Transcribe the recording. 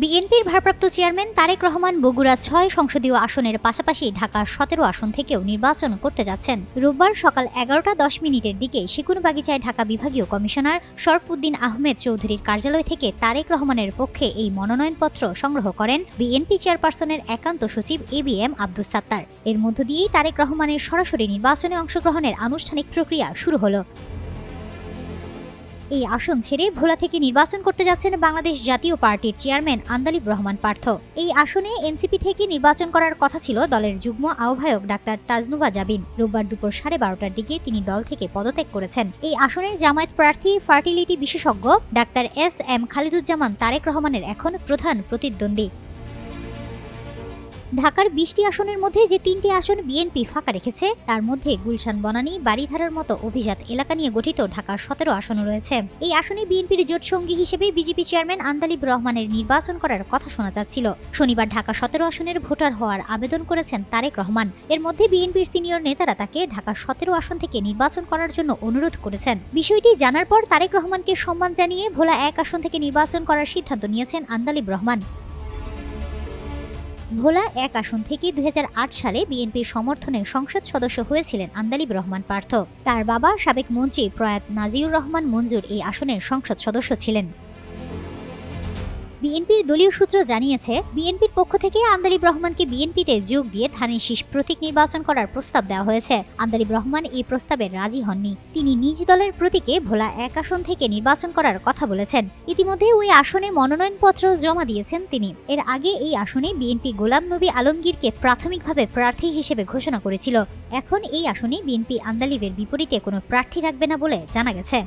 বিএনপির ভারপ্রাপ্ত চেয়ারম্যান তারেক রহমান বগুড়া ছয় সংসদীয় আসনের পাশাপাশি ঢাকা সতেরো আসন থেকেও নির্বাচন করতে যাচ্ছেন। রোববার সকাল এগারোটা দশ মিনিটের দিকে শিকুনবাগিচায় ঢাকা বিভাগীয় কমিশনার শরফুদ্দিন আহমেদ চৌধুরীর কার্যালয় থেকে তারেক রহমানের পক্ষে এই মনোনয়নপত্র সংগ্রহ করেন বিএনপি চেয়ারপারসনের একান্ত সচিব A B M Abdus Sattar. এর মধ্য দিয়েই তারেক রহমানের সরাসরি নির্বাচনে অংশগ্রহণের আনুষ্ঠানিক প্রক্রিয়া শুরু হলো। এই আসন ছেড়ে ভোলা থেকে নির্বাচন করতে যাচ্ছেন বাংলাদেশ জাতীয় পার্টির চেয়ারম্যান আন্দালিব রহমান পার্থ। এই আসনে এনসিপি থেকে নির্বাচন করার কথা ছিল দলের যুগ্ম আহ্বায়ক ডাক্তার তাজনুবা জাবিন। রোববার দুপুর সাড়ে বারোটার দিকে তিনি দল থেকে পদত্যাগ করেছেন। এই আসনে জামায়াত প্রার্থী, ফার্টিলিটি বিশেষজ্ঞ doctor S M Khaliduzzaman Tarek রহমানের এখন প্রধান প্রতিদ্বন্দ্বী। ঢাকার বিশটি আসনের মধ্যে যে তিনটি আসন বিএনপি ফাঁকা রেখেছে, তার মধ্যে গুলশান বনানী বাড়িধারার মতো অভিজাত এলাকা নিয়ে গঠিত ঢাকার সতেরো আসনও রয়েছে। এই আসনে বিএনপির জোট সঙ্গী হিসেবে বিজেপি চেয়ারম্যান আন্দালিব রহমানের নির্বাচন করার কথা শোনা যাচ্ছিল। শনিবার ঢাকা সতেরো আসনের ভোটার হওয়ার আবেদন করেছেন তারেক রহমান। এর মধ্যে বিএনপির সিনিয়র নেতারা তাকে ঢাকা সতেরো আসন থেকে নির্বাচন করার জন্য অনুরোধ করেছেন। বিষয়টি জানার পর তারেক রহমানকে সম্মান জানিয়ে ভোলা এক আসন থেকে নির্বাচন করার সিদ্ধান্ত নিয়েছেন আন্দালিব রহমান। ভোলা এক আসন থেকে দুই হাজার আট সালে বিএনপির সমর্থনে সংসদ সদস্য হয়েছিলেন আন্দালিব রহমান পার্থ। তার বাবা সাবেক মন্ত্রী প্রয়াত নাজিউর রহমান মঞ্জুর এই আসনের সংসদ সদস্য ছিলেন। বিএনপির দলীয় সূত্র জানিয়েছে, বিএনপির পক্ষ থেকে আন্দালিব রহমানকে বিএনপিতে যোগ দিয়ে ধানের শীষ প্রতীক নির্বাচন করার প্রস্তাব দেওয়া হয়েছে। আন্দালিব রহমান এই প্রস্তাবে রাজি হননি। তিনি নিজ দলের প্রতীকে ভোলা এক আসন থেকে নির্বাচন করার কথা বলেছেন। ইতিমধ্যে ওই আসনে মনোনয়নপত্র জমা দিয়েছেন তিনি। এর আগে এই আসনে বিএনপি গোলাম নবী আলমগীরকে প্রাথমিকভাবে প্রার্থী হিসেবে ঘোষণা করেছিল। এখন এই আসনে বিএনপি আন্দালিবের বিপরীতে কোনো প্রার্থী রাখবে না বলে জানা গেছে।